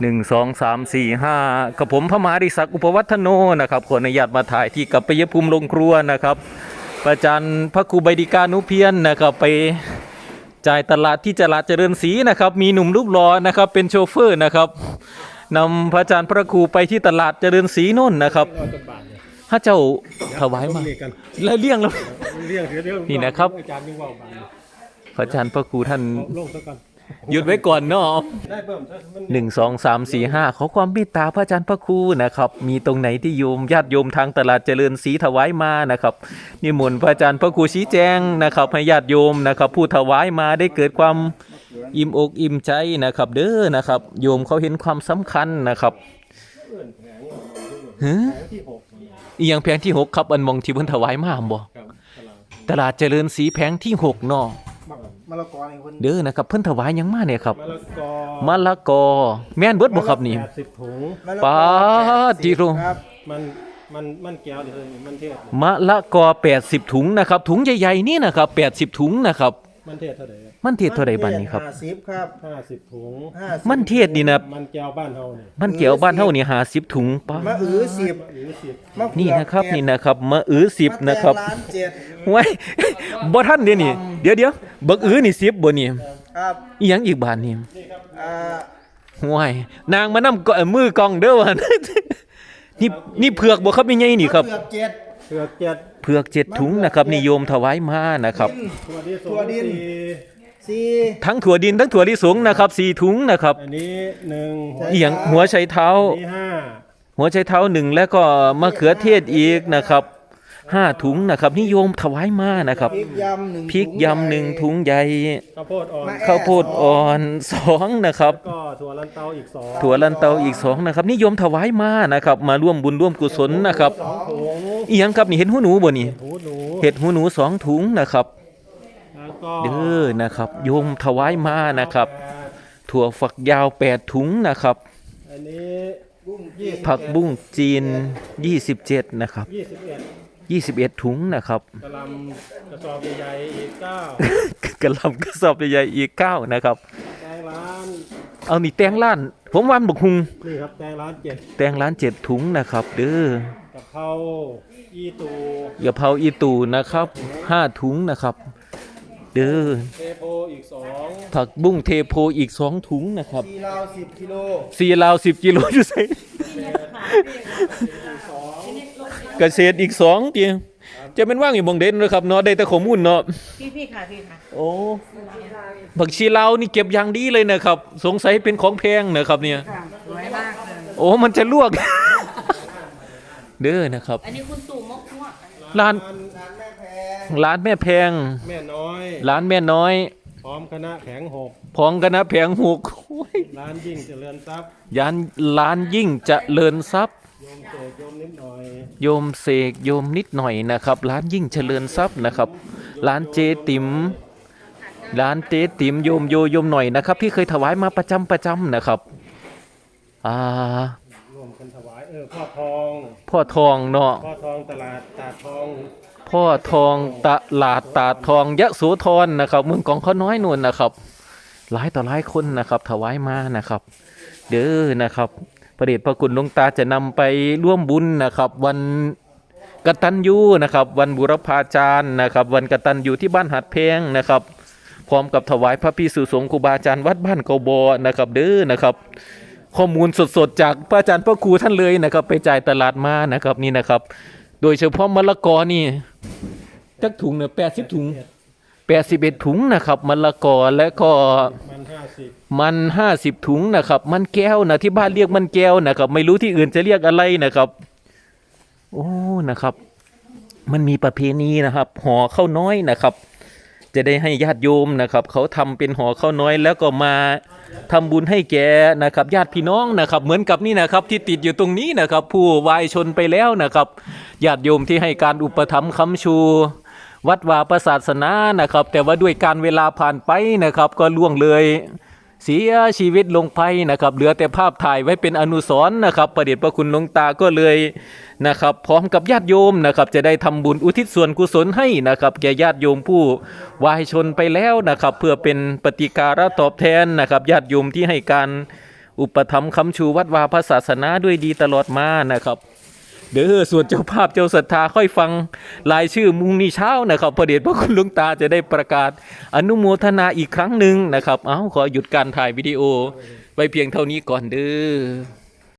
หนึ่งสองสามสี่ห้ากับผมพระมหาดิศักดิ์อุปวัฒโนนะครับขออนุญาตมาถ่ายที่กับปยภูมิลงครัวนะครับประจันพระครูใบดิกานุเพียนนะครับไปจ่ายตลาดที่จลาดเจริญศรีนะครับ มีหนุ่มรูปหล่อนะครับเป็นโชเฟอร์นะครับนำพระอาจารย์พระครูไปที่ตลาดเจริญศรีโน่นนะครับเราจะบาทเนี่ยถ้าเจ้าถวายมาเรียกกันแล้วเลี่ยงแล้วเรียกเดี๋ยวนี่นะครับอาจารย์นึกว่าบาทเนี่ยพระอาจารย์พระครูท่านลงซะก่อน หยุดไว้ก่อนเนาะหนึ่งสองสามสี่ห้าขอความเมตตาพระอาจารย์พระครูนะครับ มีตรงไหนที่โยมญาติโยมทางตลาดเจริญศรีถวายมานะครับนิมนต์พระอาจารย์พระครูชี้แจงนะครับ ให้ญาติโยมนะครับ ผู้ถวายมาได้เกิดความอิ่มอกอิ่มใจนะครับ เด้อนะครับ โยมเขาเห็นความสำคัญนะครับฮะอียังแผงที่หกครับอันมองที่เพิ่นถวายมาบ่ตลาดตลาดเจริญศรีแผงที่หกเนาะ มะละกอนี่คนเด้อนะครับเพิ่นถวายหยังมาเนี่ยครับมะละกอมะละกอ แม่นเบิดบ่ครับนี่แปดสิบถุงมะละกอปาดจิโรครับมันมันมันแก้วเดี๋ยวมันเทศมะละกอ 80 ถุงนะครับถุงใหญ่ๆนี่นะครับ80 ถุงนะครับ มันเทศเท่าไหร่มันเทียดเท่าใดบัดนี้ครับ ห้าสิบครับห้าสิบถุง ห้าสิบมันเทียดนี่นะมันแก้วบ้านเฮาเนี่ยมันเกี่ยวบ้านเฮานี่50ถุงปะมะอือสิบหรือสิบมะเขือนี่นะครับแปดนี่นะครับมะอือ10นะครับมแปดล้านเจ็ดไว้บ่ทันเดี๋ยวนี้เดี๋ยวเดี๋ยวบักอือนี่10บ่นี่ครับอีหยังอีกบาทนี่อ่าห่วยนางมานำก็มือกองเด้อว่านี่นี่เผือกบ่ครับนี่ไงนี่ครับมะเขือเจ็ด เผือกเจ็ดเผือกเจ็ดถุงนะครับนิยมถวายมานะครับตัวดินถั่วดิน สี่สี่ทั้งถั่วดินทั้งถั่วลิสงนะครับสี่ถุงนะครับอันนี้หนึ่งอีหยังหัวไชเท้า อันนี้ห้าหัวไชเท้าหนึ่งแล้วก็มะเขือเทศอีกนะครับห้าถุงนะครับ นิยมถวายมานะครับพริกยำหนึ่งพริกยำหนึ่งถุงใหญ่ข้าวโพดอ่อน ข้าวโพดอ่อนสองนะครับ ก็ถั่วลันเตาอีกสองถั่วลันเตาอีกสองนะครับ นิยมถวายมานะครับ มาร่วมบุญร่วมกุศลนะครับ สองถุง อีหยังครับนี่เห็ดหูหนูบ่นี่หูหนูเห็ดหูหนูสองถุงนะครับ แล้วก็เด้อนะครับ โยมถวายมานะครับ ถั่วฝักยาวแปดถุงนะครับ อันนี้ยี่สิบผักบุ้งจีน 27 นะครับ ยี่สิบเอ็ด21 ถุงนะครับกะหลำกระสอบใหญ่ๆอีกเก้ากระหลำกระสอบใหญ่ๆอีก9นะครับ แตงร้านเอานี่แตงล้าน ผมวานบกหุงนี่ครับแตงร้านเจ็ดแตงล้าน 7 ถุงนะครับ เด้อ กะเพรา อีตูอย่าเผาอีตูนะครับ5ถุงนะครับ เด้อเทโพอีกสองผักบุ้งเทโพอีก2ถุงนะครับสี่ราวสิบกิโลสีลาว10กิโลอยู่ใส่เกษตรอีก2เตียจะเป็นว่างอยู่บงเด่นนะครับเนาะได้แต่ข้อมูลเนาะพี่พี่ค่ะพี่ค่ะโอ้ผักชีลาวนี่เก็บอย่างดีเลยนะครับ สงสัยเป็นของแพงนะครับเนี่ยค่ะสวยมากเลยโอ้มันจะลวก เด้อนะครับ อันนี้คุณตู่มกม่วงร้านร้านแม่แพงร้านแม่แพง แม่น้อย ร้านแม่น้อย พร้อมคณะแผงหกพองกันนะแพงหูกโอ้ยร้านยิ่งเจริญทรัพย์ยานร้านยิ่งเจะเลินทรัพย์ โยมเจโยมนิดหน่อยโยมเสกโยมนิดหน่อยนะครับ ร้านยิ่งเจริญทรัพย์นะครับ ร้านเจติ๋มร้านเจติ๋มโยมโยโยมหน่อยนะครับ ที่เคยถวายมาประจำประจำนะครับอ่า เออพ่อทอง พ่อทองเนาะ พ่อทองตลาดตาดทองพ่อทองตลาดตาดทองยะโสธรนะครับเมืองกองข้าน้อยนวลนะครับ หลายต่อหลายคนนะครับ ถวายมานะครับ เด้อนะครับพระเดชพระคุณหลวงตาจะนำไปร่วมบุญนะครับ วันกตัญญูนะครับ วันบุรพาจารย์นะครับ วันกตัญญูที่บ้านหัดเพงนะครับพร้อมกับถวายพระพิสุสงฆ์ครูบาอาจารย์วัดบ้านเกาบอนะครับ เด้อนะครับ ข้อมูลสดๆ จากพระอาจารย์พระครูท่านเลยนะครับ ไปจ่ายตลาดมานะครับนี่นะครับ โดยเฉพาะมะละกอนี่จักถุงเนี่ยแปดสิบถุงแปดสิบเอ็ดถุงนะครับมะละกอและก็มันห้าสิบมันห้าสิบถุงนะครับ มันแก้วนะที่บ้านเรียกมันแก้วนะครับ ไม่รู้ที่อื่นจะเรียกอะไรนะครับ โอ้นะครับ มันมีประเพณีนะครับห่อข้าวน้อยนะครับ จะได้ให้ญาติโยมนะครับ เขาทำเป็นห่อข้าวน้อยแล้วก็มา ทำบุญให้แกนะครับญาติพี่น้องนะครับ เหมือนกับนี่นะครับที่ติดอยู่ตรงนี้นะครับ ผู้วายชนไปแล้วนะครับญาติโยมที่ให้การอุปถัมภ์ค้ำชู วัดวาประศาสนานะครับ แต่ว่าด้วยการเวลาผ่านไปนะครับ ก็ล่วงเลย เสียชีวิตลงไปนะครับ เหลือแต่ภาพถ่ายไว้เป็นอนุสรณ์นะครับ ประเดชพระคุณหลวงตาก็เลยนะครับ พร้อมกับญาติโยมนะครับ จะได้ทำบุญอุทิศส่วนกุศลให้นะครับ แก่ญาติโยมผู้วายชนไปแล้วนะครับ เพื่อเป็นปฏิการะตอบแทนนะครับ ญาติโยมที่ให้การอุปถัมภ์คำชูวัดวาพระศาสนาด้วยดีตลอดมานะครับ เด้อส่วนเจ้าภาพเจ้าศรัทธาค่อยฟังรายชื่อมุงนี้เช้านะครับพระเดชพระคุณลุงตาจะได้ประกาศอนุโมทนาอีกครั้งหนึ่งนะครับ เอ้าขอหยุดการถ่ายวิดีโอไว้เพียงเท่านี้ก่อนเด้อ